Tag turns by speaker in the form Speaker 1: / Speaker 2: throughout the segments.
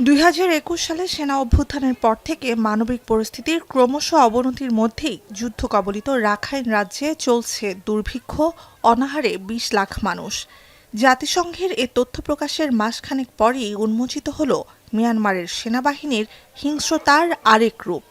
Speaker 1: দুই হাজার একুশ সালে সেনা অভ্যুত্থানের পর থেকে মানবিক পরিস্থিতির ক্রমশ অবনতির মধ্যেই যুদ্ধ কবলিত রাখাইন রাজ্যে চলছে দুর্ভিক্ষ, অনাহারে বিশ লাখ মানুষ। জাতিসংঘের এ তথ্য প্রকাশের মাসখানেক পরেই উন্মোচিত হল মিয়ানমারের সেনাবাহিনীর হিংস্রতার আরেক রূপ।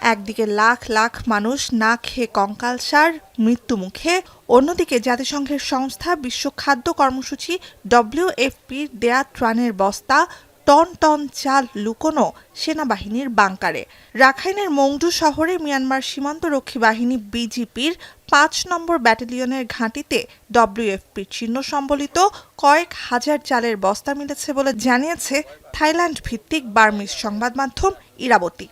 Speaker 1: একদিকে লাখ লাখ মানুষ না খেয়ে কঙ্কালসার, মৃত্যুমুখে অন্যদিকে জাতিসংঘের সংস্থা বিশ্ব খাদ্য কর্মসূচি ডব্লিউএফপির দেয়া ত্রাণের বস্তা টন টন চাল লুকোনো সেনাবাহিনীর বাংকারে। রাখাইনের মংডু শহরে মিয়ানমার সীমান্তরক্ষী বাহিনী বিজিপির পাঁচ নম্বর ব্যাটালিয়নের ঘাঁটিতে ডব্লিউএফপির চিহ্ন সম্বলিত কয়েক হাজার চালের বস্তা মিলেছে বলে জানিয়েছে থাইল্যান্ড ভিত্তিক বার্মিজ সংবাদ মাধ্যম ইরাবতী।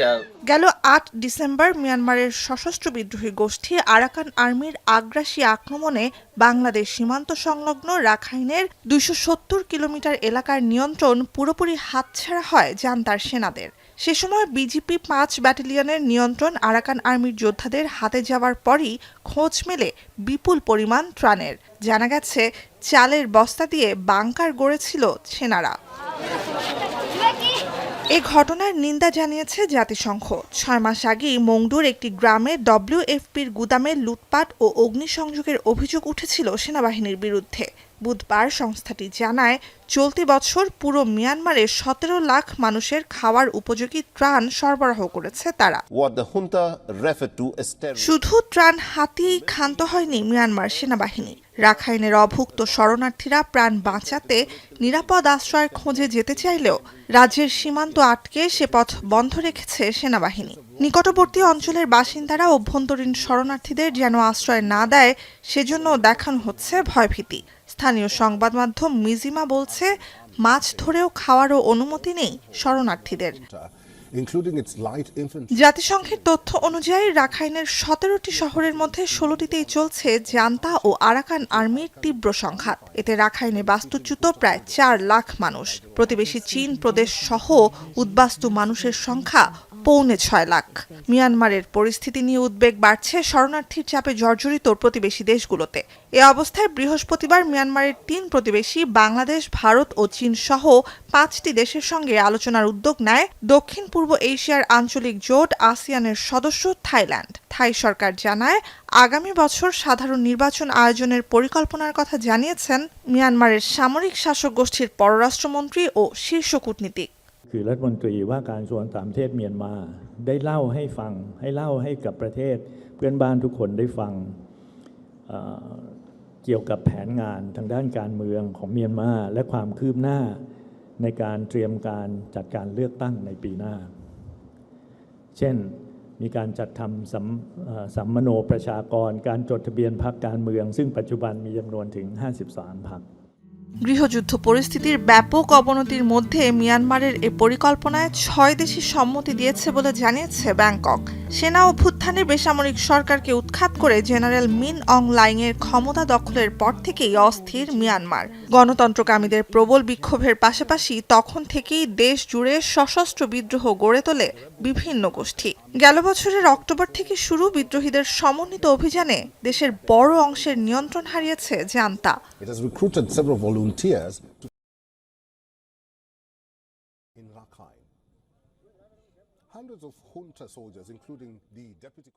Speaker 2: গেল।
Speaker 1: গেল আট ডিসেম্বর মিয়ানমারের সশস্ত্র বিদ্রোহী গোষ্ঠী আরাকান আর্মির আগ্রাসী আক্রমণে বাংলাদেশ সীমান্ত সংলগ্ন রাখাইনের দুইশো সত্তর কিলোমিটার এলাকার নিয়ন্ত্রণ পুরোপুরি হাতছাড়া হয় জান্তার সেনাদের। সে সময় বিজিপি পাঁচ ব্যাটালিয়নের নিয়ন্ত্রণ আরাকান আর্মির যোদ্ধাদের হাতে যাওয়ার পরই খোঁজ মেলে বিপুল পরিমাণ ত্রাণের। জানা গেছে চালের বস্তা দিয়ে বাংকার গড়েছিল সেনারা। এ ঘটনার নিন্দা জানিয়েছে জাতিসংঘ। ছয় মাস আগেই মংডুর একটি গ্রামে ডব্লিউএফপির গুদামে লুটপাট ও অগ্নিসংযোগের অভিযোগ উঠেছিল সেনাবাহিনীর বিরুদ্ধে। বুধবার সংস্থাটি জানায় চলতি বছর পুরো মিয়ানমারে সতেরো লাখ মানুষের খাওয়ার উপযোগী ত্রাণ সরবরাহ করেছে তারা. শুধু ত্রাণ হাতিয়েই ক্ষান্ত হয়নি মিয়ানমার সেনাবাহিনী। রাখাইনের অভুক্ত শরণার্থীরা প্রাণ বাঁচাতে নিরাপদ আশ্রয়ের খোঁজে যেতে চাইলেও রাজ্যের সীমান্ত আটকে সে পথ বন্ধ রেখেছে সেনাবাহিনী। নিকটবর্তী অঞ্চলের বাসিন্দারা অভ্যন্তরীণ শরণার্থীদের যেন আশ্রয় না দেয় সেজন্য দেখানো হচ্ছে ভয়ভীতি। স্থানীয় সংবাদ মাধ্যম মিজিমা বলছে মাছ ধরেও খাওয়ারও অনুমতি নেই শরণার্থীদের. জাতিসংঘের তথ্য অনুযায়ী রাখাইনের সতেরোটি শহরের মধ্যে ষোলোটিতেই চলছে জান্তা ও আরাকান আর্মির তীব্র সংঘাত। এতে রাখাইনে বাস্তুচ্যুত প্রায় চার লাখ মানুষ। প্রতিবেশী চীন প্রদেশ সহ উদ্বাস্তু মানুষের সংখ্যা পৌনে ছয় লাখ। মিয়ানমারের পরিস্থিতি নিয়ে উদ্বেগ বাড়ছে শরণার্থীর চাপে জর্জরিত প্রতিবেশী দেশগুলোতে। এ অবস্থায় বৃহস্পতিবার মিয়ানমারের তিন প্রতিবেশী বাংলাদেশ, ভারত ও চীন সহ পাঁচটি দেশের সঙ্গে আলোচনার উদ্যোগ নেয় দক্ষিণ পূর্ব এশিয়ার আঞ্চলিক জোট, আসিয়ানের সদস্য থাইল্যান্ড। থাই সরকার জানায়, আগামী বছর সাধারণ নির্বাচন আয়োজনের পরিকল্পনার কথা জানিয়েছেন মিয়ানমারের সামরিক শাসক গোষ্ঠীর পররাষ্ট্রমন্ত্রী ও শীর্ষ কূটনীতিক।
Speaker 3: คือรัฐมนตรีว่าการกระทรวงต่างประเทศเมียนมา ได้เล่าให้ฟัง ให้เล่าให้กับประเทศ เพื่อนบ้านทุกคนได้ฟังเเกี่ยวกับแผนงานทางด้านการเมืองของเมียนมา และความคืบหน้าในการเตรียมการจัดการเลือกตั้งในปีหน้า เช่น มีการจัดทำสัมสัมมโนประชากร การจดทะเบียนพรรคการเมือง ซึ่งปัจจุบันมีจำนวนถึง 53พรรค
Speaker 1: গৃহযুদ্ধ পরিস্থিতির ব্যাপক অবনতির মধ্যে মিয়ানমারের এ পরিকল্পনায় ছয় দেশই সম্মতি দিয়েছে বলে জানিয়েছে ব্যাংকক। সেনা অভ্যুত্থানে বেসামরিক সরকারকে উৎখাত করে জেনারেল মিন অং লাইংয়ের ক্ষমতা দখলের পর থেকেই অস্থির মিয়ানমার গণতন্ত্রকামীদের প্রবল বিক্ষোভের পাশাপাশি তখন থেকেই দেশ জুড়ে সশস্ত্র বিদ্রোহ গড়ে তোলে বিভিন্ন গোষ্ঠী গেল বছরের অক্টোবর থেকে শুরু বিদ্রোহীদের সমন্বিত অভিযানে দেশের বড় অংশের নিয়ন্ত্রণ হারিয়েছে junta.
Speaker 4: Hundreds of junta soldiers, including the deputy.